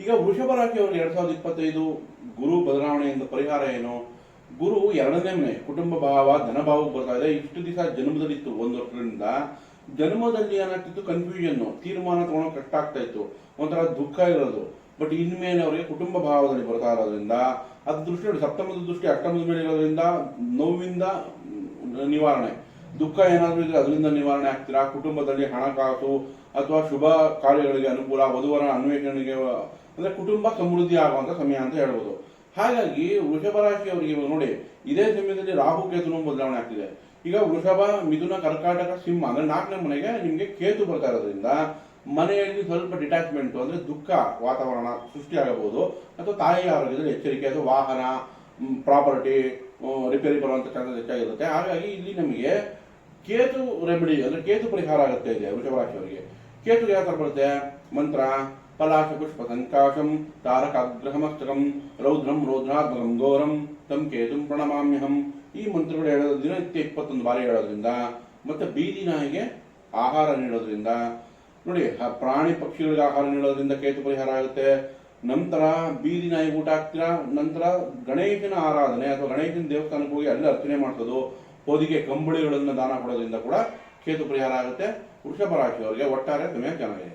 ಈಗ ವೃಷಭ ರಾಶಿಯವರು ಎರಡ್ ಸಾವಿರದ ಇಪ್ಪತ್ತೈದು ಗುರು ಬದಲಾವಣೆಯಿಂದ ಪರಿಹಾರ ಏನು? ಗುರು ಎರಡನೇ ಮನೆ, ಕುಟುಂಬ ಭಾವ ಧನಭಾವಕ್ಕೆ ಬರ್ತಾ ಇದೆ. ಇಷ್ಟು ದಿವಸ ಜನ್ಮದಲ್ಲಿತ್ತು ಒಂದು ವರ್ಷದಿಂದ. ಜನ್ಮದಲ್ಲಿ ಏನಾಗ್ತಿತ್ತು? ಕನ್ಫ್ಯೂಷನ್ ತೀರ್ಮಾನ ತಗೊಳಕ್ ಕಷ್ಟ ಆಗ್ತಾ ಇತ್ತು. ಒಂಥರ ದುಃಖ ಇರೋದು. ಬಟ್ ಇನ್ಮೇಲೆ ಅವರಿಗೆ ಕುಟುಂಬ ಭಾವದಲ್ಲಿ ಬರ್ತಾ ಇರೋದ್ರಿಂದ, ಅದು ದೃಷ್ಟಿ ಸಪ್ತಮದ ದೃಷ್ಟಿ ಅಷ್ಟಮದ ಮೇಲೆ ಇರೋದ್ರಿಂದ ನೋವಿಂದ ನಿವಾರಣೆ. ದುಃಖ ಏನಾದರೂ ಇದ್ರೆ ಅದರಿಂದ ನಿವಾರಣೆ ಆಗ್ತೀರಾ? ಕುಟುಂಬದಲ್ಲಿ ಹಣಕಾಸು ಅಥವಾ ಶುಭ ಕಾರ್ಯಗಳಿಗೆ ಅನುಕೂಲ, ವಧುವರ ಅನ್ವೇಷಣೆಗೆ, ಅಂದ್ರೆ ಕುಟುಂಬ ಸಮೃದ್ಧಿ ಆಗುವಂಥ ಸಮಯ ಅಂತ ಹೇಳ್ಬೋದು. ಹಾಗಾಗಿ ವೃಷಭ ರಾಶಿಯವರಿಗೆ ನೋಡಿ, ಇದೇ ಸಮಯದಲ್ಲಿ ರಾಹು ಕೇತುನು ಬದಲಾವಣೆ ಆಗ್ತಿದೆ. ಈಗ ವೃಷಭ, ಮಿಥುನ, ಕರ್ಕಾಟಕ, ಸಿಂಹ, ಅಂದರೆ ನಾಲ್ಕನೇ ಮನೆಗೆ ನಿಮಗೆ ಕೇತು ಬರ್ತಾ ಇರೋದ್ರಿಂದ ಮನೆಯಲ್ಲಿ ಸ್ವಲ್ಪ ಡಿಟ್ಯಾಚ್ಮೆಂಟ್ ಅಂದ್ರೆ ದುಃಖ ವಾತಾವರಣ ಸೃಷ್ಟಿಯಾಗಬಹುದು. ಅಥವಾ ತಾಯಿ ಆರೋಗ್ಯದಲ್ಲಿ ಎಚ್ಚರಿಕೆ, ಅಥವಾ ವಾಹನ ಪ್ರಾಪರ್ಟಿ ರಿಪೇರಿ ಬರುವಂತ ಚಾನ್ಸಸ್ ಹೆಚ್ಚಾಗಿರುತ್ತೆ. ಹಾಗಾಗಿ ಇಲ್ಲಿ ನಮಗೆ ಕೇತು ರೆಮಿಡಿ ಅಂದ್ರೆ ಕೇತು ಪರಿಹಾರ ಆಗುತ್ತೆ ಇದೆ ವೃಷಭ ರಾಶಿಯವರಿಗೆ ಕೇತು ಯಾವ ತರ ಬರುತ್ತೆ? ಮಂತ್ರ ಪಲಾಶ ಪುಷ್ಪ, ಸಂಕಾಶಂ, ತಾರಕಾಗ್ರಹಮಸ್ತಕಂ, ರೌದ್ರಂ, ರೌದ್ರಾತ್ಮಕಂ, ಘೋರಂ, ತಂ ಕೇತುಂ ಪ್ರಣಮಾಮ್ಯಹಂ. ಈ ಮಂತ್ರಗಳು ಹೇಳೋದು ದಿನನಿತ್ಯ ಇಪ್ಪತ್ತೊಂದು ಬಾರಿ ಹೇಳೋದ್ರಿಂದ, ಮತ್ತೆ ಬೀದಿ ನಾಯಿಗೆ ಆಹಾರ ನೀಡೋದ್ರಿಂದ, ನೋಡಿ ಪ್ರಾಣಿ ಪಕ್ಷಿಗಳಿಗೆ ಆಹಾರ ನೀಡೋದ್ರಿಂದ ಕೇತು ಪರಿಹಾರ ಆಗುತ್ತೆ. ನಂತರ ಬೀದಿ ನಾಯಿ ಊಟ ಹಾಕ್ತೀರಾ, ನಂತರ ಗಣೇಶನ ಆರಾಧನೆ ಅಥವಾ ಗಣೇಶನ ದೇವಸ್ಥಾನಕ್ಕೆ ಹೋಗಿ ಅಲ್ಲಿ ಅರ್ಚನೆ ಮಾಡಿಸೋದು, ಹೊದಿಗೆ ಕಂಬಳಿಗಳನ್ನು ದಾನ ಕೊಡೋದ್ರಿಂದ ಕೂಡ ಕೇತು ಪರಿಹಾರ ಆಗುತ್ತೆ. ವೃಷಭ ರಾಶಿಯವರಿಗೆ ಒಟ್ಟಾರೆ ಸಮಯ ಚೆನ್ನಾಗಿದೆ.